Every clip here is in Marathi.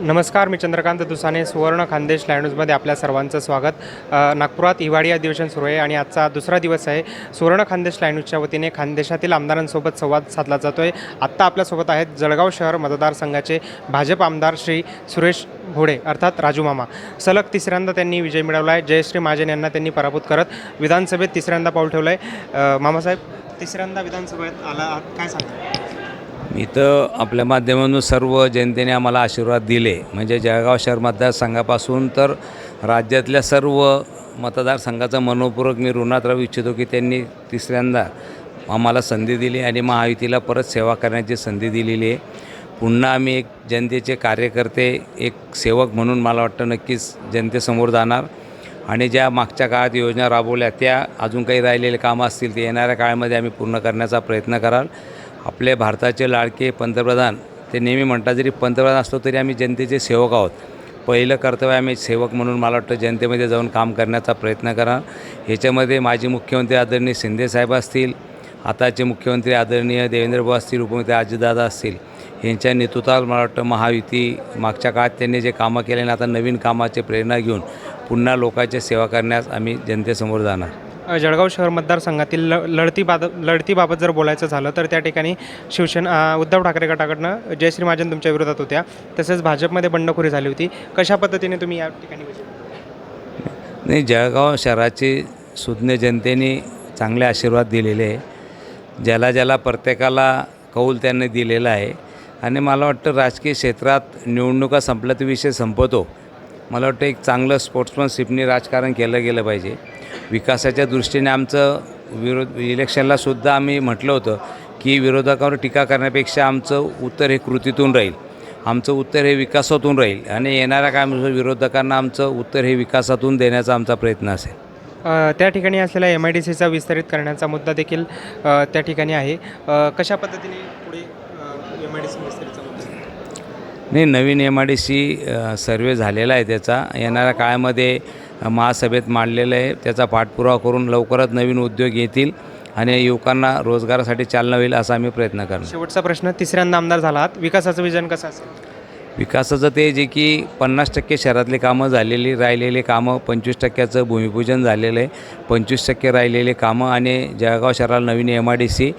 नमस्कार मी चंद्रकांत दुसाने सुवर्ण खानदेश लायन्यूजमध्ये आपल्या सर्वांचं स्वागत. नागपुरात हिवाळी अधिवेशन सुरू आहे आणि आजचा दुसरा दिवस आहे. सुवर्ण खानदेश लायन्यूजच्या वतीने खानदेशातील आमदारांसोबत संवाद साधला जातो आहे आत्ता आपल्यासोबत आहेत जळगाव शहर मतदारसंघाचे भाजप आमदार श्री सुरेश भोडे अर्थात राजू मामा. सलग तिसऱ्यांदा त्यांनी विजय मिळवला आहे जयश्री महाजन यांना त्यांनी पराभूत करत विधानसभेत तिसऱ्यांदा पाऊल ठेवलं आहे मामासाहेब तिसऱ्यांदा विधानसभेत आला आहात. काय सांगता मी तर आपल्या माध्यमातून सर्व जनतेने आम्हाला आशीर्वाद दिले. म्हणजे जळगाव शहर मतदारसंघापासून तर राज्यातल्या सर्व मतदारसंघाचा मनोपूर्वक मी ऋणात राहू इच्छितो की त्यांनी तिसऱ्यांदा आम्हाला संधी दिली आणि महायुतीला परत सेवा करण्याची संधी दिलेली आहे. पुन्हा आम्ही एक जनतेचे कार्यकर्ते एक सेवक म्हणून मला वाटतं नक्कीच जनतेसमोर जाणार. आणि ज्या मागच्या काळात योजना राबवल्या त्या अजून काही राहिलेले कामं असतील ते येणाऱ्या काळामध्ये आम्ही पूर्ण करण्याचा प्रयत्न कराल. आपले भारताचे लाडके पंतप्रधान ते नेहमी म्हणतात जरी पंतप्रधान असलो तरी आम्ही जनतेचे सेवक आहोत. पहिलं कर्तव्य आम्ही सेवक म्हणून मला वाटतं जनतेमध्ये जाऊन काम करण्याचा प्रयत्न करा. ह्याच्यामध्ये माजी मुख्यमंत्री आदरणीय शिंदेसाहेब असतील आताचे मुख्यमंत्री आदरणीय देवेंद्रभाऊ असतील उपमुख्यमंत्री अजितदादा असतील यांच्या नेतृत्वात मला वाटतं महायुती मागच्या काळात त्यांनी जे कामं केले आणि आता नवीन कामाचे प्रेरणा घेऊन पुन्हा लोकांची सेवा करण्यास आम्ही जनतेसमोर जाणार. जळगाव शहर मतदारसंघातील ल लढतीबाद लढतीबाबत जर बोलायचं झालं तर त्या ठिकाणी शिवसेना उद्धव ठाकरे गटाकडनं जयश्री महाजन तुमच्या विरोधात होत्या. तसेच भाजपमध्ये बंडखोरी झाली होती. कशा पद्धतीने तुम्ही या ठिकाणी नाही जळगाव शहराची सुज्ञ जनतेने चांगले आशीर्वाद दिलेले आहे. ज्याला ज्याला प्रत्येकाला कौल त्यांनी दिलेला आहे. आणि मला वाटतं राजकीय क्षेत्रात निवडणुका संपल्या तर विषय संपतो. मला वाटतं एक चांगलं स्पोर्ट्समनशिपने राजकारण केलं गेलं पाहिजे. विकासाच्या दृष्टीने आमचं विरोध इलेक्शनलासुद्धा आम्ही म्हटलं होतं की विरोधकावर टीका करण्यापेक्षा आमचं उत्तर हे कृतीतून राहील. आमचं उत्तर हे विकासातून राहील आणि येणाऱ्या काम विरोधकांना आमचं उत्तर हे विकासातून देण्याचा आमचा प्रयत्न असेल. त्या ठिकाणी असलेला एम आय डी सीचा विस्तारित करण्याचा मुद्दा देखील त्या ठिकाणी आहे. कशा पद्धतीने पुढे एम आय डी सी विस्तारित नाही नवीन M I D C survey झालेला आहे त्याचा. येणाऱ्या काळामध्ये महासभेत मांडलेलं आहे. त्याचा पाठपुरावा करून लवकरच नवीन उद्योग येतील आणि युवकांना रोजगारासाठी चालना होईल असा आम्ही प्रयत्न करणार. शेवटचा प्रश्न तिसऱ्यांदा आमदार झाला आहात. विकासाचं विजन कसं असेल? विकासाचं ते जे की पन्नास टक्के शहरातली कामं झालेली राहिलेली कामं पंचवीस टक्क्याचं भूमिपूजन झालेलं आहे. पंचवीस टक्के राहिलेले कामं आणि जळगाव शहराला नवीन एम आय डी सी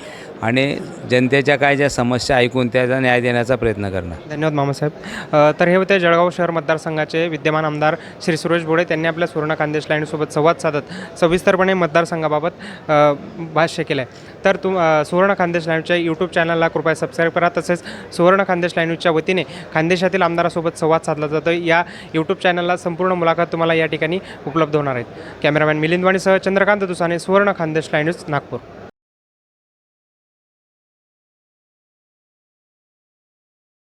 आणि जनतेच्या काय ज्या समस्या ऐकून त्याचा न्याय देण्याचा प्रयत्न करणार. धन्यवाद मामासाहेब अ, तर हे होते जळगाव शहर मतदारसंघाचे विद्यमान आमदार श्री सुरेश बोडे. त्यांनी आपल्या सुवर्ण खानदेश लाईनसोबत संवाद साधत सविस्तरपणे मतदारसंघाबाबत अ, भाष्य केलं आहे तर तुम अ, सुवर्ण खानदेश लाईनच्या यूट्यूब चॅनलला कृपया सबस्क्राईब करा. तसेच सुवर्ण खानदेश लाईनच्या वतीने खानदेशातील आमदारासोबत संवाद साधला जातो या यूट्यूब चॅनलला संपूर्ण मुलाखत तुम्हाला या ठिकाणी उपलब्ध होणार आहेत. कॅमेरामॅन मिलिंद वाणीसह चंद्रकांत दुसाने सुवर्ण खानदेश लाईन्यूज नागपूर.